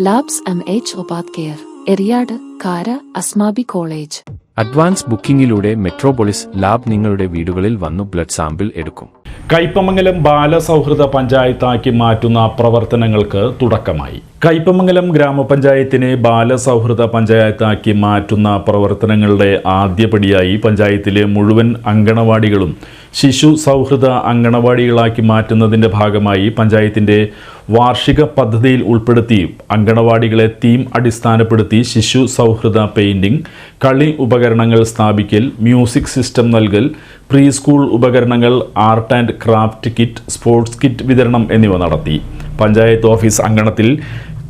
Labs M H ഉപാധ്യർ care Eriyad കാര Asmabi college advance ബുക്കിംഗിലൂടെ മെട്രോപോളിസ് ലാബ് നിങ്ങളുടെ വീടുകളിൽ വന്നു ബ്ലഡ് സാമ്പിൾ എടുക്കും. കൈപ്പമംഗലം ബാലസൗഹൃദ പഞ്ചായത്താക്കി മാറ്റുന്ന പ്രവർത്തനങ്ങൾക്ക് തുടക്കമായി. കൈപ്പമംഗലം ഗ്രാമപഞ്ചായത്തിനെ ബാലസൗഹൃദ പഞ്ചായത്താക്കി മാറ്റുന്ന പ്രവർത്തനങ്ങളുടെ ആദ്യപടിയായി പഞ്ചായത്തിലെ മുഴുവൻ അങ്കണവാടികളും ശിശു സൗഹൃദ അങ്കണവാടികളാക്കി മാറ്റുന്നതിന്റെ ഭാഗമായി പഞ്ചായത്തിന്റെ വാർഷിക പദ്ധതിയിൽ ഉൾപ്പെടുത്തി അങ്കണവാടികളെ തീം അടിസ്ഥാനപ്പെടുത്തി ശിശു സൗഹൃദ പെയിന്റിംഗ് കളി ഉപകരണങ്ങൾ സ്ഥാപിക്കൽ മ്യൂസിക് സിസ്റ്റം നൽകൽ പ്രീ സ്കൂൾ ഉപകരണങ്ങൾ art and craft kit sports kit വിതരണം എന്നിവ നടത്തി. പഞ്ചായത്ത് ഓഫീസ് അങ്കണത്തിൽ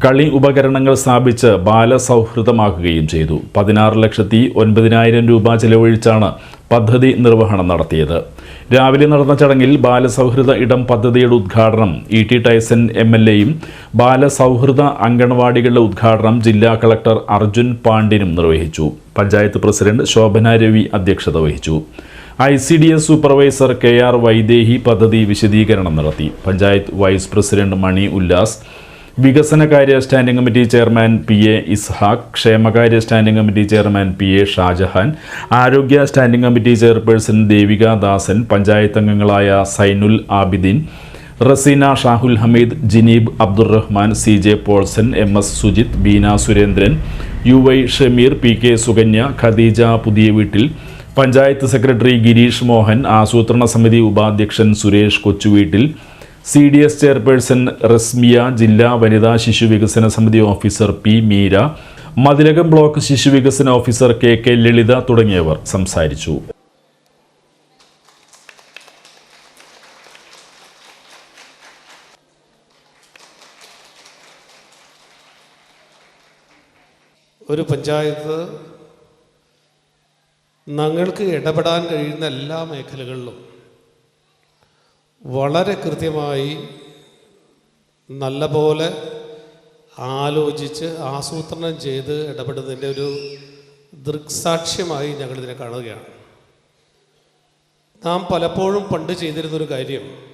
കളി ഉപകരണങ്ങൾ സ്ഥാപിച്ച് ബാലസൗഹൃദമാക്കുകയും ചെയ്തു. പതിനാറ് ലക്ഷത്തി ഒൻപതിനായിരം രൂപ ചെലവഴിച്ചാണ് പദ്ധതി നിർവഹണം നടത്തിയത്. രാവിലെ നടന്ന ചടങ്ങിൽ ബാലസൗഹൃദ ഇടം പദ്ധതിയുടെ ഉദ്ഘാടനം E T Tyson M L എയും ബാലസൗഹൃദ അംഗൻവാടികളുടെ ഉദ്ഘാടനം ജില്ലാ കളക്ടർ അർജുൻ പാണ്ഡ്യനും നിർവഹിച്ചു. പഞ്ചായത്ത് പ്രസിഡന്റ് ശോഭന രവി അധ്യക്ഷത വഹിച്ചു. I C D S supervisor K R Vaidehi പദ്ധതി വിശദീകരണം നടത്തി. പഞ്ചായത്ത് വൈസ് പ്രസിഡന്റ് മണി ഉല്ലാസ് വികസനകാര്യ standing committee chairman P A Ishaq ക്ഷേമകാര്യ standing committee chairman P A Shajahan ആരോഗ്യ standing committee chairperson Devika Dasan panchayat അംഗങ്ങളായ Sainul Abideen Raseena Shahul Hameed Jineeb Abdurahman C J Paulson M S Sujith Beena Surendran U Y Shameer P K Sukanya Khadeeja പുതിയ വീട്ടിൽ panchayat secretary Girish Mohan ആസൂത്രണ സമിതി ഉപാധ്യക്ഷൻ Suresh Kochuveettil C D S chairperson Rasmiya ജില്ലാ വനിതാ ശിശു വികസന സമിതി officer P Meera Mathilakam block ശിശു വികസന ഓഫീസർ കെ കെ ലളിത തുടങ്ങിയവർ സംസാരിച്ചു. ഒരു പഞ്ചായത്ത് ഞങ്ങൾക്ക് ഇടപെടാൻ കഴിയുന്ന എല്ലാ മേഖലകളിലും വളരെ കൃത്യമായി നല്ലപോലെ ആലോചിച്ച് ആസൂത്രണം ചെയ്ത് ഇടപെടുന്നതിന്റെ ഒരു ദൃക്സാക്ഷ്യമായി ഞങ്ങളിതിനെ കാണുകയാണ്. നാം പലപ്പോഴും പണ്ട് ചെയ്തിരുന്നൊരു കാര്യം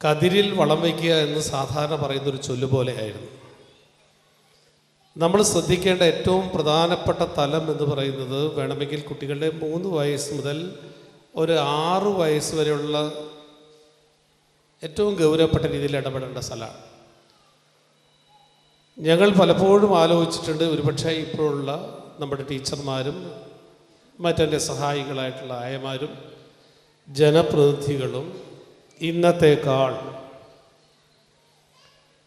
കതിരിൽ വളം വയ്ക്കുക എന്ന് സാധാരണ പറയുന്നൊരു ചൊല്ലു പോലെയായിരുന്നു നമ്മൾ ശ്രദ്ധിക്കേണ്ട ഏറ്റവും പ്രധാനപ്പെട്ട തലം എന്ന് പറയുന്നത് വേണമെങ്കിൽ കുട്ടികളുടെ മൂന്ന് വയസ്സ് മുതൽ ഒരു ആറ് വയസ്സ് വരെയുള്ള ഏറ്റവും ഗൗരവപ്പെട്ട രീതിയിൽ ഇടപെടേണ്ട സ്ഥലമാണ്. ഞങ്ങൾ പലപ്പോഴും ആലോചിച്ചിട്ടുണ്ട് ഒരുപക്ഷെ ഇപ്പോഴുള്ള നമ്മുടെ ടീച്ചർമാരും മറ്റെന്റെ സഹായികളായിട്ടുള്ള ആയമാരും ജനപ്രതിനിധികളും ഇന്നത്തേക്കാൾ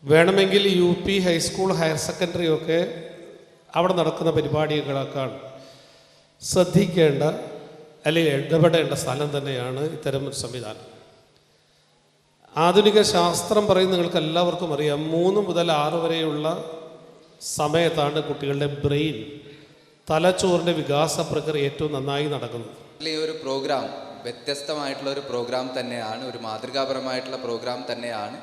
വേണമെങ്കിൽ U P high school higher secondary ഒക്കെ അവിടെ നടക്കുന്ന പരിപാടികളേക്കാൾ ശ്രദ്ധിക്കേണ്ട അല്ലെങ്കിൽ ഇടപെടേണ്ട സ്ഥലം തന്നെയാണ് ഇത്തരം ഒരു സംവിധാനം. ആധുനിക ശാസ്ത്രം പറയുന്ന നിങ്ങൾക്ക് എല്ലാവർക്കും അറിയാം. മൂന്ന് മുതൽ ആറ് വരെയുള്ള സമയത്താണ് കുട്ടികളുടെ ബ്രെയിൻ തലച്ചോറിന്റെ വികാസ പ്രക്രിയ ഏറ്റവും നന്നായി നടക്കുന്നത്. ഈ ഒരു പ്രോഗ്രാം വ്യത്യസ്തമായിട്ടുള്ള ഒരു പ്രോഗ്രാം തന്നെയാണ് ഒരു മാതൃകാപരമായിട്ടുള്ള പ്രോഗ്രാം തന്നെയാണ്.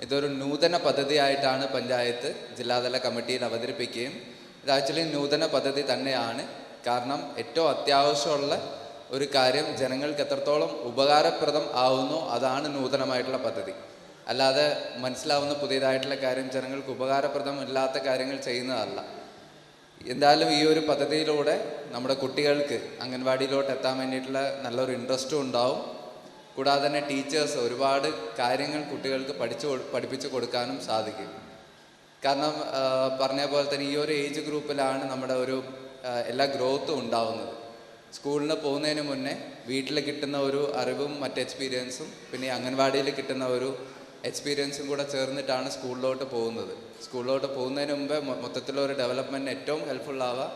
ഇതൊരു നൂതന പദ്ധതിയായിട്ടാണ് പഞ്ചായത്ത് ജില്ലാതല കമ്മിറ്റിയിൽ അവതരിപ്പിക്കുകയും ഇത് ആക്ച്വലി നൂതന പദ്ധതി തന്നെയാണ്. കാരണം ഏറ്റവും അത്യാവശ്യമുള്ള ഒരു കാര്യം ജനങ്ങൾക്ക് എത്രത്തോളം ഉപകാരപ്രദം ആവുന്നു അതാണ് നൂതനമായിട്ടുള്ള പദ്ധതി. അല്ലാതെ മനസ്സിലാവുന്ന പുതിയതായിട്ടുള്ള കാര്യം ജനങ്ങൾക്ക് ഉപകാരപ്രദം ഇല്ലാത്ത കാര്യങ്ങൾ ചെയ്യുന്നതല്ല. എന്തായാലും ഈ ഒരു പദ്ധതിയിലൂടെ നമ്മുടെ കുട്ടികൾക്ക് അംഗൻവാടിയിലോട്ട് എത്താൻ വേണ്ടിയിട്ടുള്ള നല്ലൊരു ഇൻട്രസ്റ്റും ഉണ്ടാവും. കൂടാതെ തന്നെ ടീച്ചേഴ്സ് ഒരുപാട് കാര്യങ്ങൾ കുട്ടികൾക്ക് പഠിച്ചു പഠിപ്പിച്ചു കൊടുക്കാനും സാധിക്കും. കാരണം പറഞ്ഞ പോലെ തന്നെ ഈ ഒരു ഏജ് ഗ്രൂപ്പിലാണ് നമ്മുടെ ഒരു എല്ലാ ഗ്രോത്തും ഉണ്ടാവുന്നത്. സ്കൂളിന് പോകുന്നതിന് മുന്നേ വീട്ടിൽ കിട്ടുന്ന ഒരു അറിവും മറ്റ് എക്സ്പീരിയൻസും പിന്നെ അംഗൻവാടിയിൽ കിട്ടുന്ന ഒരു എക്സ്പീരിയൻസും കൂടെ ചേർന്നിട്ടാണ് സ്കൂളിലോട്ട് പോകുന്നത്. സ്കൂളിലോട്ട് പോകുന്നതിന് മുമ്പേ മൊത്തത്തിലൊരു ഡെവലപ്മെന്റ് ഏറ്റവും ഹെൽപ്ഫുൾ ആവുക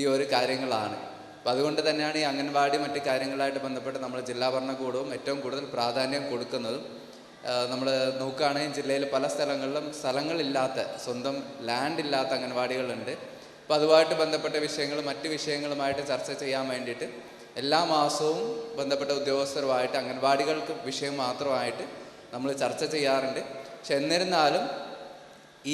ഈ ഒരു കാര്യങ്ങളാണ്. അപ്പോൾ അതുകൊണ്ട് തന്നെയാണ് ഈ അംഗൻവാടി മറ്റ് കാര്യങ്ങളായിട്ട് ബന്ധപ്പെട്ട് നമ്മൾ ജില്ലാ ഭരണകൂടവും ഏറ്റവും കൂടുതൽ പ്രാധാന്യം കൊടുക്കുന്നതും. നമ്മൾ നോക്കുകയാണെങ്കിൽ ജില്ലയിൽ പല സ്ഥലങ്ങളിലും സ്ഥലങ്ങളില്ലാത്ത സ്വന്തം ലാൻഡ് ഇല്ലാത്ത അംഗൻവാടികളുണ്ട്. അപ്പോൾ അതുമായിട്ട് ബന്ധപ്പെട്ട വിഷയങ്ങൾ മറ്റ് വിഷയങ്ങളുമായിട്ട് ചർച്ച ചെയ്യാൻ വേണ്ടിയിട്ട് എല്ലാ മാസവും ബന്ധപ്പെട്ട ഉദ്യോഗസ്ഥരുമായിട്ട് അംഗൻവാടികൾക്ക് വിഷയം മാത്രമായിട്ട് നമ്മൾ ചർച്ച ചെയ്യാറുണ്ട്. പക്ഷെ എന്നിരുന്നാലും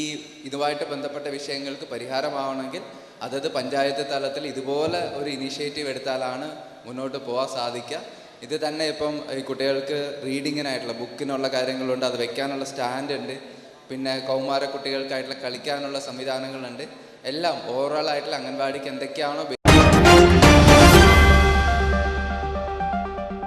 ഈ ഇതുമായിട്ട് ബന്ധപ്പെട്ട വിഷയങ്ങൾക്ക് പരിഹാരമാവണമെങ്കിൽ അതത് പഞ്ചായത്ത് തലത്തിൽ ഇതുപോലെ ഒരു ഇനീഷ്യേറ്റീവ് എടുത്താലാണ് മുന്നോട്ട് പോകാൻ സാധിക്കുക. ഇത് തന്നെ ഇപ്പം ഈ കുട്ടികൾക്ക് റീഡിങ്ങിനായിട്ടുള്ള ബുക്കിനുള്ള കാര്യങ്ങളുണ്ട് അത് വെക്കാനുള്ള സ്റ്റാൻഡ് ഉണ്ട് പിന്നെ കൗമാര കുട്ടികൾക്കായിട്ടുള്ള കളിക്കാനുള്ള സംവിധാനങ്ങളുണ്ട്. എല്ലാം ഓവറോൾ ആയിട്ടുള്ള അംഗൻവാടിക്ക് എന്തൊക്കെയാണോ